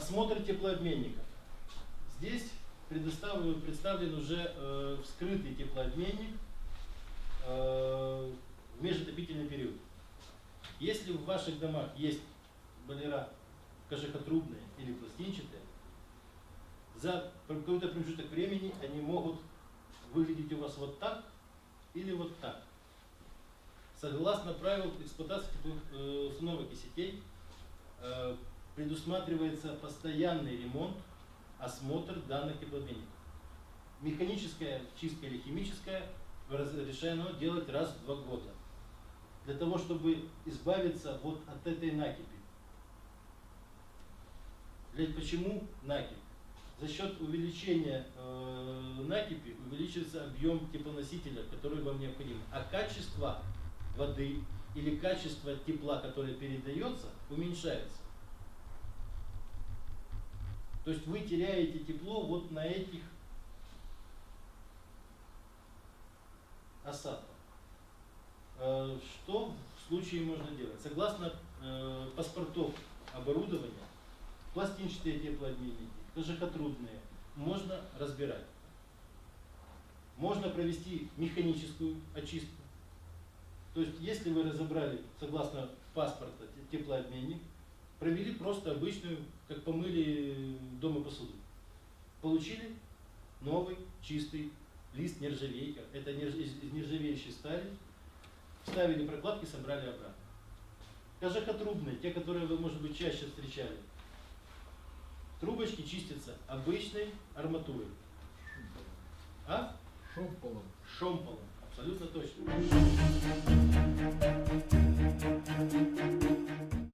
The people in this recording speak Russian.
Осмотр теплообменников. Здесь предоставлен, представлен уже э, вскрытый теплообменник э, в межотопительный период. Если в ваших домах есть бойлера кожехотрубные или пластинчатые, за какой-то промежуток времени они могут выглядеть у вас вот так или вот так. Согласно правил эксплуатации тепловых, э, установок и сетей, э, предусматривается постоянный ремонт, осмотр данных теплообменников. Механическая чистка или химическая разрешено делать раз в два года. Для того, чтобы избавиться вот от этой накипи. Для, почему накипь? За счет увеличения э, накипи увеличивается объем теплоносителя, который вам необходим. А качество воды или качество тепла, которое передается, уменьшается. То есть вы теряете тепло вот на этих осадках. Э, Что в случае можно делать? Согласно э, паспортов оборудования, пластинчатые теплообменники, кожехотрудные, можно разбирать. Можно провести механическую очистку. То есть, если вы разобрали, согласно паспорта, те- теплообменник, провели просто обычную, как помыли дома посуду. Получили новый, чистый лист нержавейка. Это нерж- из нержавеющей стали. Вставили прокладки, собрали обратно. Кожехотрубные, те, которые вы, может быть, чаще встречали. Трубочки чистятся обычной арматурой. А? Шомполом. Шомполом. Абсолютно точно.